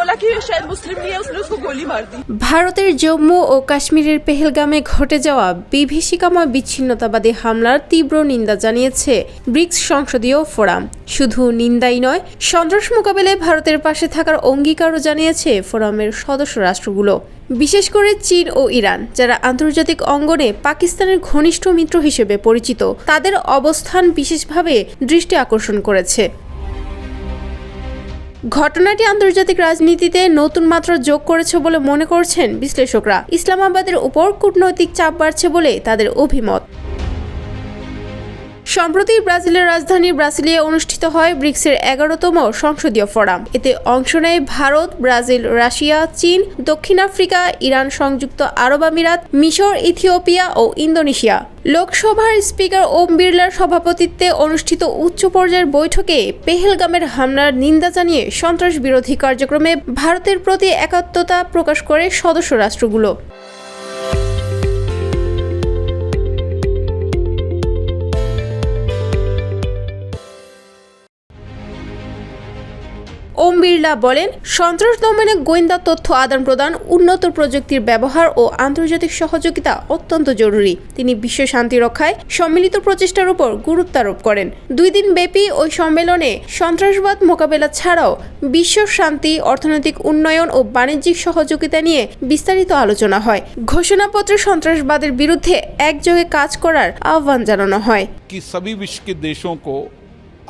बोला कि ये शायद मुस्लिम नहीं है उसने उसको गोली मार दी ভারতের জম্মু ও কাশ্মীরের পেহেলগামে ঘটে যাওয়া বিভীষিকাময় বিচ্ছিন্নতাবাদী হামলার তীব্র নিন্দা জানিয়েছে ব্রিক্স সংসদীয় ফোরাম শুধু নিন্দাই নয় সন্ত্রাস মোকাবেলায় ভারতের পাশে থাকার অঙ্গীকারও জানিয়েছে ফোরামের সদস্য রাষ্ট্রগুলো বিশেষ করে চীন ও ইরান যারা আন্তর্জাতিক অঙ্গনে পাকিস্তানের ঘনিষ্ঠ মিত্র হিসেবে পরিচিত তাদের অবস্থান বিশেষভাবে দৃষ্টি আকর্ষণ করেছে ঘটনাটি আন্তর্জাতিক রাজনীতিতে নতুন মাত্রা যোগ করেছে বলে মনে করছেন বিশ্লেষকরা। ইসলামাবাদের উপর কূটনৈতিক চাপ বাড়ছে বলে তাদের অভিমত। সম্প্রতি ব্রাজিলের রাজধানী ব্রাসিলিয়ে অনুষ্ঠিত হয় ব্রিক্সের এগারোতম সংসদীয় ফোরাম। এতে অংশ নেয় ভারত, ব্রাজিল, রাশিয়া, চীন, দক্ষিণ আফ্রিকা, ইরান, সংযুক্ত আরব আমিরাত, মিশর, ইথিওপিয়া ও ইন্দোনেশিয়া। লোকসভার স্পিকার ওম বিড়লার সভাপতিত্বে অনুষ্ঠিত উচ্চ পর্যায়ের বৈঠকে পেহেলগামের হামলার নিন্দা জানিয়ে সন্ত্রাস বিরোধী কার্যক্রমে ভারতের প্রতি একাত্মতা প্রকাশ করে সদস্য রাষ্ট্রগুলো। ওম বিড়লা বলেন সন্ত্রাস দমনে গোয়েন্দা তথ্য আদান প্রদান উন্নত প্রযুক্তির ব্যবহার ও আন্তর্জাতিক সহযোগিতা অত্যন্ত জরুরি তিনি বিশ্ব শান্তি রক্ষায় সম্মিলিত প্রচেষ্টার উপর গুরুত্ব আরোপ করেন দুই দিন ব্যাপী ওই সম্মেলনে সন্ত্রাসবাদ মোকাবেলা ছাড়াও বিশ্ব শান্তি অর্থনৈতিক উন্নয়ন ও বাণিজ্যিক সহযোগিতা নিয়ে বিস্তারিত আলোচনা হয় ঘোষণাপত্রে সন্ত্রাসবাদের বিরুদ্ধে একযোগে কাজ করার আহ্বান জানানো হয় कि सभी विश्व के देशों को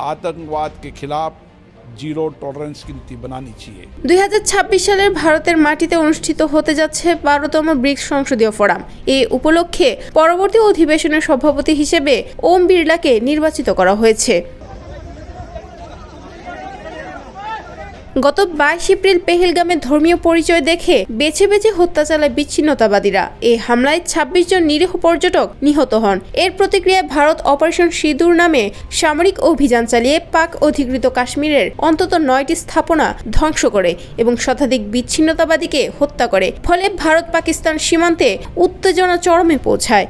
आतंकवाद के खिलाफ जीरो टॉलरेंस की नीति बनानी चाहिए দুই সালের ভারতের মাটিতে অনুষ্ঠিত হতে যাচ্ছে বারোতম ব্রিক্স সংসদীয় ফোরাম এ উপলক্ষে পরবর্তী অধিবেশনের সভাপতি হিসেবে ওম বিড়লাকে নির্বাচিত করা হয়েছে গত বাইশ এপ্রিল পেহেলগামে ধর্মীয় পরিচয় দেখে বেছে বেছে হত্যা চালায় বিচ্ছিন্নতাবাদীরা। এই হামলায় ২৬ জন নিরীহ পর্যটক নিহত হন। এর প্রতিক্রিয়ায় ভারত অপারেশন সিঁদুর নামে সামরিক অভিযান চালিয়ে পাক অধিকৃত কাশ্মীরের অন্তত নয়টি স্থাপনা ধ্বংস করে এবং শতাধিক বিচ্ছিন্নতাবাদীকে হত্যা করে। ফলে ভারত পাকিস্তান সীমান্তে উত্তেজনা চরমে পৌঁছায়।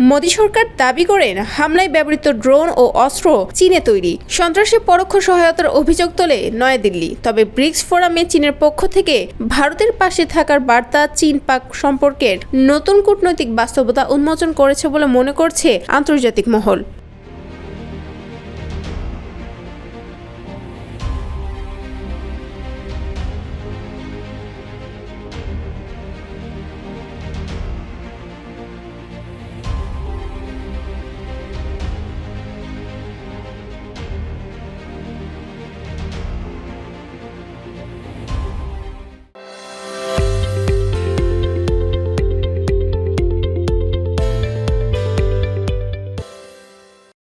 মোদী সরকার দাবি করেন, হামলায় ব্যবহৃত ড্রোন ও অস্ত্র চীনে তৈরি। সন্ত্রাসে পরোক্ষ সহায়তার অভিযোগ তোলে নয়াদিল্লি। তবে ব্রিক্স ফোরামে চীনের পক্ষ থেকে ভারতের পাশে থাকার বার্তা চীন পাক সম্পর্কের নতুন কূটনৈতিক বাস্তবতা উন্মোচন করেছে বলে মনে করছে আন্তর্জাতিক মহল।